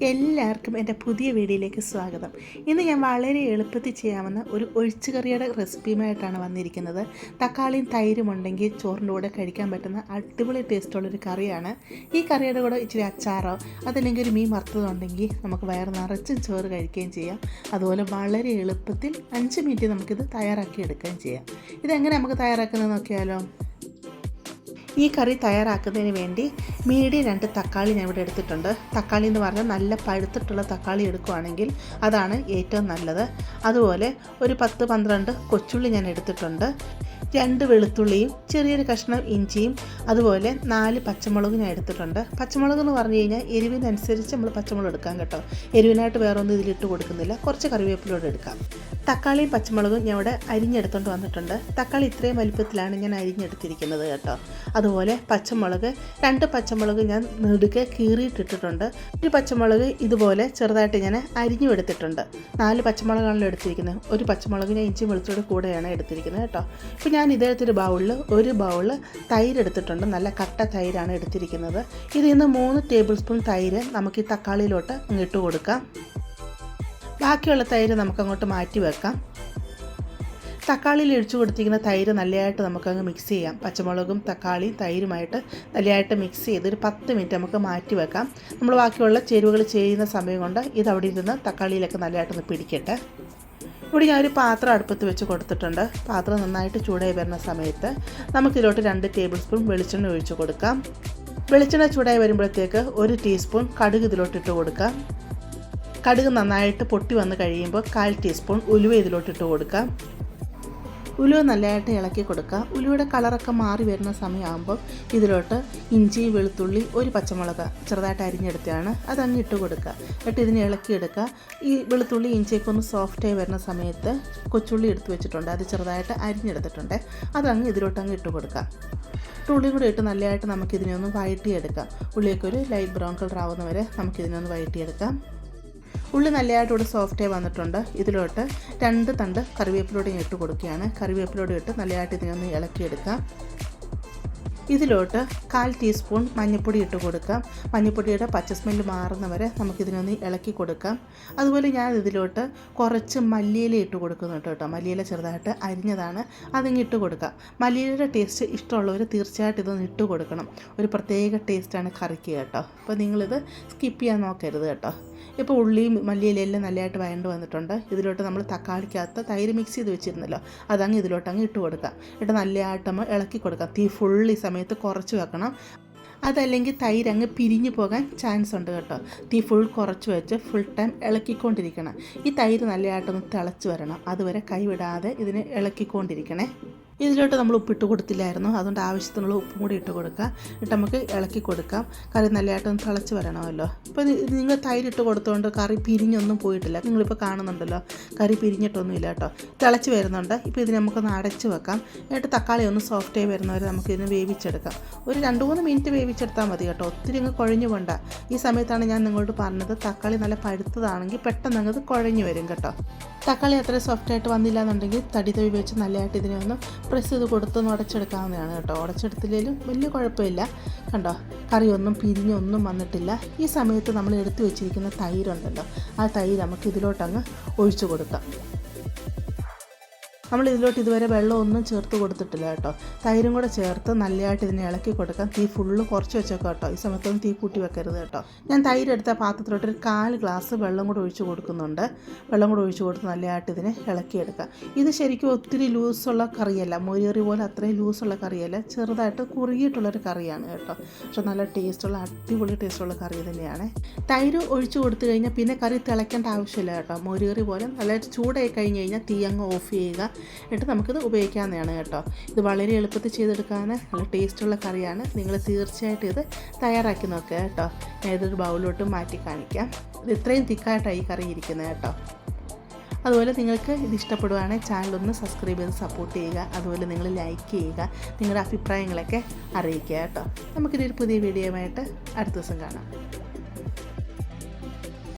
എല്ലാവർക്കും എന്റെ പുതിയ വീഡിയോയിലേക്ക് സ്വാഗതം. ഇന്ന് ഞാൻ വളരെ എളുപ്പത്തിൽ ചെയ്യാവുന്ന ഒരു ഒഴിച്ചുകറിയുടെ റെസിപ്പിയുമായിട്ടാണ് വന്നിരിക്കുന്നത്. തക്കാളിയും തൈരും ഉണ്ടെങ്കിൽ ചോറിന്റെ കൂടെ കഴിക്കാൻ പറ്റുന്ന അടിപൊളി ടേസ്റ്റുള്ളൊരു കറിയാണ്. ഈ കറിയുടെ കൂടെ ഇച്ചിരി അച്ചാറോ അതല്ലെങ്കിൽ ഒരു മീൻ വറുത്തതുണ്ടെങ്കിൽ നമുക്ക് വയറ് നിറച്ചും ചോറ് കഴിക്കുകയും ചെയ്യാം. അതുപോലെ വളരെ എളുപ്പത്തിൽ അഞ്ച് മിനിറ്റ് നമുക്കിത് തയ്യാറാക്കി എടുക്കുകയും ചെയ്യാം. ഇതെങ്ങനെ നമുക്ക് തയ്യാറാക്കുന്നത് നോക്കിയാലോ? ഈ കറി തയ്യാറാക്കുന്നതിന് വേണ്ടി മീഡിയം രണ്ട് തക്കാളി ഞാൻ ഇവിടെ എടുത്തിട്ടുണ്ട്. തക്കാളി എന്ന് പറഞ്ഞാൽ നല്ല പഴുത്തിട്ടുള്ള തക്കാളി എടുക്കുകയാണെങ്കിൽ അതാണ് ഏറ്റവും നല്ലത്. അതുപോലെ ഒരു പത്ത് പന്ത്രണ്ട് കൊച്ചുള്ളി ഞാൻ എടുത്തിട്ടുണ്ട്. രണ്ട് വെളുത്തുള്ളിയും ചെറിയൊരു കഷ്ണം ഇഞ്ചിയും അതുപോലെ നാല് പച്ചമുളക് ഞാൻ എടുത്തിട്ടുണ്ട്. പച്ചമുളക് എന്ന് പറഞ്ഞു കഴിഞ്ഞാൽ എരിവിനനുസരിച്ച് നമ്മൾ പച്ചമുളക് എടുക്കാം കേട്ടോ. എരിവിനായിട്ട് വേറൊന്നും ഇതിലിട്ട് കൊടുക്കുന്നില്ല. കുറച്ച് കറിവേപ്പിലൂടെ എടുക്കാം. തക്കാളിയും പച്ചമുളകും ഞാൻ ഇവിടെ അരിഞ്ഞെടുത്തുകൊണ്ട് വന്നിട്ടുണ്ട്. തക്കാളി ഇത്രയും വലിപ്പത്തിലാണ് ഞാൻ അരിഞ്ഞെടുത്തിരിക്കുന്നത് കേട്ടോ. അതുപോലെ പച്ചമുളക് രണ്ട് പച്ചമുളക് ഞാൻ നെടുക്കെ കീറിയിട്ടിട്ടിട്ടുണ്ട്. ഒരു പച്ചമുളക് ഇതുപോലെ ചെറുതായിട്ട് ഞാൻ അരിഞ്ഞു എടുത്തിട്ടുണ്ട്. നാല് പച്ചമുളകാണല്ലോ എടുത്തിരിക്കുന്നത്. ഒരു പച്ചമുളക് ഞാൻ ഇഞ്ചി വെളുത്തോടെ കൂടെയാണ് എടുത്തിരിക്കുന്നത് കേട്ടോ. ഇപ്പോൾ ഞാൻ ഇദ്ദേഹത്തൊരു ബൗളിൽ ഒരു ബൗൾ തൈര് എടുത്തിട്ടുണ്ട്. നല്ല കട്ട തൈരാണ് എടുത്തിരിക്കുന്നത്. ഇതിൽ നിന്ന് മൂന്ന് ടേബിൾ സ്പൂൺ തൈര് നമുക്ക് ഈ തക്കാളിയിലോട്ട് ഇട്ട് കൊടുക്കാം. ബാക്കിയുള്ള തൈര് നമുക്കങ്ങോട്ട് മാറ്റി വെക്കാം. തക്കാളിയിൽ ഒഴിച്ചു കൊടുത്തിരിക്കുന്ന തൈര് നല്ലതായിട്ട് നമുക്കങ്ങ് മിക്സ് ചെയ്യാം. പച്ചമുളകും തക്കാളിയും തൈരുമായിട്ട് നല്ലതായിട്ട് മിക്സ് ചെയ്ത് ഒരു പത്ത് മിനിറ്റ് നമുക്ക് മാറ്റി വെക്കാം. നമ്മൾ ബാക്കിയുള്ള ചേരുവകൾ ചെയ്യുന്ന സമയം കൊണ്ട് ഇത് അവിടെ ഇരുന്ന് തക്കാളിയിലൊക്കെ നല്ലതായിട്ടൊന്ന് പിടിക്കട്ടെ. ഇവിടെ ഞാനൊരു പാത്രം അടുപ്പത്ത് വെച്ച് കൊടുത്തിട്ടുണ്ട്. പാത്രം നന്നായിട്ട് ചൂടായി വരുന്ന സമയത്ത് നമുക്കിതിലോട്ട് രണ്ട് ടേബിൾ സ്പൂൺ വെളിച്ചെണ്ണ ഒഴിച്ച് കൊടുക്കാം. വെളിച്ചെണ്ണ ചൂടായി വരുമ്പോഴത്തേക്ക് ഒരു ടീസ്പൂൺ കടുക് ഇതിലോട്ട് ഇട്ട് കൊടുക്കാം. കടുക് നന്നായിട്ട് പൊട്ടി വന്ന് കഴിയുമ്പോൾ കാൽ ടീസ്പൂൺ ഉലുവ ഇതിലോട്ട് ഇട്ട് കൊടുക്കാം. ഉലുവ നല്ലതായിട്ട് ഇളക്കി കൊടുക്കുക. ഉലുവയുടെ കളറൊക്കെ മാറി വരുന്ന സമയമാകുമ്പോൾ ഇതിലോട്ട് ഇഞ്ചി വെളുത്തുള്ളി ഒരു പച്ചമുളക് ചെറുതായിട്ട് അരിഞ്ഞെടുത്തതാണ്. അതങ്ങ് ഇട്ട് കൊടുക്കുക. എന്നിട്ട് ഇതിനെ ഇളക്കിയെടുക്കുക ഈ വെളുത്തുള്ളി ഇഞ്ചിയൊക്കെ ഒന്ന് സോഫ്റ്റായി വരുന്ന സമയത്ത് കൊച്ചുള്ളി എടുത്ത് വെച്ചിട്ടുണ്ട്. അത് ചെറുതായിട്ട് അരിഞ്ഞെടുത്തിട്ടുണ്ട്. അതങ്ങ് ഇതിലോട്ട് അങ്ങ് ഇട്ട് കൊടുക്കുക. ഉള്ളിയും കൂടി ഇട്ട് നല്ലതായിട്ട് നമുക്കിതിനെ ഒന്ന് വഴറ്റിയെടുക്കാം. ഉള്ളിയൊക്കെ ഒരു ലൈറ്റ് ബ്രൗൺ കളർ ആവുന്നവരെ നമുക്കിതിനെ ഒന്ന് വഴറ്റിയെടുക്കാം. ഉള്ളി നല്ലതായിട്ട് ഇവിടെ സോഫ്റ്റായി വന്നിട്ടുണ്ട്. ഇതിലോട്ട് രണ്ട് തണ്ട് കറിവേപ്പിലൂടെ ഇട്ട് കൊടുക്കുകയാണ്. കറിവേപ്പിലൂടെ ഇട്ട് നല്ലതായിട്ട് ഇതിനൊന്ന് ഇളക്കിയെടുക്കാം. ഇതിലോട്ട് കാൽ ടീസ്പൂൺ മഞ്ഞൾപ്പൊടി ഇട്ട് കൊടുക്കാം. മഞ്ഞൾപ്പൊടിയുടെ പച്ച സ്മെല്ല് മാറുന്നവരെ നമുക്കിതിനൊന്ന് ഇളക്കി കൊടുക്കാം. അതുപോലെ ഞാൻ ഇതിലോട്ട് കുറച്ച് മല്ലിയില ഇട്ട് കൊടുക്കുന്നുണ്ട് കേട്ടോ. മല്ലിയില ചെറുതായിട്ട് അരിഞ്ഞതാണ് അതിങ്ങ് ഇട്ട് കൊടുക്കാം. മല്ലിയിലയുടെ ടേസ്റ്റ് ഇഷ്ടമുള്ളവർ തീർച്ചയായിട്ടും ഇതൊന്ന് ഇട്ട് കൊടുക്കണം. ഒരു പ്രത്യേക ടേസ്റ്റാണ് കറിക്ക് കേട്ടോ. അപ്പോൾ നിങ്ങളിത് സ്കിപ്പ് ചെയ്യാൻ നോക്കരുത് കേട്ടോ. ഇപ്പോൾ ഉള്ളിയും മല്ലിയിലെല്ലാം നല്ലതായിട്ട് വഴണ്ട് വന്നിട്ടുണ്ട്. ഇതിലോട്ട് നമ്മൾ തക്കാളിക്കകത്ത് തൈര് മിക്സ് ചെയ്ത് വെച്ചിരുന്നല്ലോ അതങ്ങ് ഇതിലോട്ട് അങ്ങ് ഇട്ട് കൊടുക്കാം. ഇട്ട് നല്ലതായിട്ട് നമ്മൾ ഇളക്കി കൊടുക്കാം. തീ ഫുള്ളി ഈ സമയത്ത് കുറച്ച് വെക്കണം. അതല്ലെങ്കിൽ തൈര് അങ്ങ് പിരിഞ്ഞു പോകാൻ ചാൻസ് ഉണ്ട് കേട്ടോ. തീ ഫുൾ കുറച്ച് വെച്ച് ഫുൾ ടൈം ഇളക്കിക്കൊണ്ടിരിക്കണം. ഈ തൈര് നല്ലതായിട്ടൊന്ന് തിളച്ച് വരണം. അതുവരെ കൈവിടാതെ ഇതിനെ ഇളക്കിക്കൊണ്ടിരിക്കണേ. ഇതിലോട്ട് നമ്മൾ ഉപ്പിട്ട് കൊടുത്തില്ലായിരുന്നു. അതുകൊണ്ട് ആവശ്യത്തിനുള്ള ഉപ്പും കൂടി ഇട്ട് കൊടുക്കാം ഇട്ട് നമുക്ക് ഇളക്കി കൊടുക്കാം. കറി നല്ലതായിട്ടൊന്ന് തിളച്ച് വരണമല്ലോ. ഇപ്പോൾ നിങ്ങൾ തൈര് ഇട്ട് കൊടുത്തുകൊണ്ട് കറി പിരിഞ്ഞൊന്നും പോയിട്ടില്ല. നിങ്ങളിപ്പോൾ കാണുന്നുണ്ടല്ലോ. കറി പിരിഞ്ഞിട്ടൊന്നുമില്ല കേട്ടോ. തിളച്ച് വരുന്നുണ്ട്. ഇപ്പോൾ ഇതിനെ നമുക്കൊന്ന് അടച്ച് വെക്കാം. എന്നിട്ട് തക്കാളി ഒന്ന് സോഫ്റ്റ് ആയി വരുന്നവരെ നമുക്ക് ഇതിന് വേവിച്ചെടുക്കാം. ഒരു രണ്ട് മൂന്ന് മിനിറ്റ് വേവിച്ചെടുത്താൽ മതി കേട്ടോ. ഒത്തിരി അങ്ങ് കുഴഞ്ഞു പോണ്ട. ഈ സമയത്താണ് ഞാൻ നിങ്ങളോട് പറഞ്ഞത് തക്കാളി നല്ല പഴുത്തതാണെങ്കിൽ പെട്ടെന്ന് അങ്ങ് കുഴഞ്ഞു വരും കേട്ടോ. തക്കാളി അത്ര സോഫ്റ്റായിട്ട് വന്നില്ല എന്നുണ്ടെങ്കിൽ തടി തവി വെച്ച് നല്ലതായിട്ട് ഇതിനെ ഒന്ന് പ്രസ് ചെയ്ത് കൊടുത്തൊന്ന് ഉടച്ചെടുക്കാവുന്നതാണ് കേട്ടോ. ഉടച്ചെടുത്തില്ലെങ്കിലും വലിയ കുഴപ്പമില്ല. കണ്ടോ? കറിയൊന്നും പിരിഞ്ഞൊന്നും വന്നിട്ടില്ല. ഈ സമയത്ത് നമ്മൾ എടുത്തു വെച്ചിരിക്കുന്ന തൈരുണ്ടല്ലോ. ആ തൈര് നമുക്ക് ഇതിലോട്ടങ്ങ് ഒഴിച്ചു കൊടുക്കാം. നമ്മൾ ഇതിലോട്ട് ഇതുവരെ വെള്ളമൊന്നും ചേർത്ത് കൊടുത്തിട്ടില്ല കേട്ടോ. തൈരും കൂടെ ചേർത്ത് നല്ലതായിട്ട് ഇതിനെ ഇളക്കി കൊടുക്കാം. തീ ഫുള്ള് കുറച്ച് വെച്ചേക്കാം കേട്ടോ. ഈ സമയത്തൊന്നും തീ കൂട്ടി വെക്കരുത് കേട്ടോ. ഞാൻ തൈരെടുത്ത പാത്രത്തിലോട്ട് ഒരു കാൽ ഗ്ലാസ് വെള്ളം കൂടെ ഒഴിച്ച് കൊടുക്കുന്നുണ്ട്. വെള്ളം കൂടെ ഒഴിച്ച് കൊടുത്ത് നല്ലതായിട്ട് ഇതിനെ ഇളക്കിയെടുക്കാം. ഇത് ശരിക്കും ഒത്തിരി ലൂസുള്ള കറിയല്ല. മൊരിയറി പോലെ അത്രയും ലൂസുള്ള കറിയല്ല. ചെറുതായിട്ട് കുറുകിയിട്ടുള്ളൊരു കറിയാണ് കേട്ടോ. പക്ഷെ നല്ല ടേസ്റ്റുള്ള അടിപൊളി ടേസ്റ്റുള്ള കറി തന്നെയാണ്. തൈര് ഒഴിച്ച് കൊടുത്തു കഴിഞ്ഞാൽ പിന്നെ കറി തിളയ്ക്കേണ്ട ആവശ്യമില്ല കേട്ടോ. മൊരിയറി പോലെ നല്ലതായിട്ട് ചൂടായി കഴിഞ്ഞ് കഴിഞ്ഞാൽ തീ അങ്ങ് ഓഫ് ചെയ്യുക. എന്നിട്ട് നമുക്കിത് ഉപയോഗിക്കാവുന്നതാണ് കേട്ടോ. ഇത് വളരെ എളുപ്പത്തിൽ ചെയ്തെടുക്കാൻ നല്ല ടേസ്റ്റുള്ള കറിയാണ്. നിങ്ങൾ തീർച്ചയായിട്ടും ഇത് തയ്യാറാക്കി നോക്കുക കേട്ടോ. ഞാൻ ഇതൊരു ബൗളിലോട്ട് മാറ്റി കാണിക്കാം. ഇത് ഇത്രയും തിക്കായിട്ടാണ് ഈ കറി ഇരിക്കുന്നത് കേട്ടോ. അതുപോലെ നിങ്ങൾക്ക് ഇത് ഇഷ്ടപ്പെടുവാണെങ്കിൽ ചാനലൊന്ന് സബ്സ്ക്രൈബ് ചെയ്ത് സപ്പോർട്ട് ചെയ്യുക. അതുപോലെ നിങ്ങൾ ലൈക്ക് ചെയ്യുക. നിങ്ങളുടെ അഭിപ്രായങ്ങളൊക്കെ അറിയിക്കുക കേട്ടോ. നമുക്കിതൊരു പുതിയ വീഡിയോ ആയിട്ട് അടുത്ത ദിവസം കാണാം.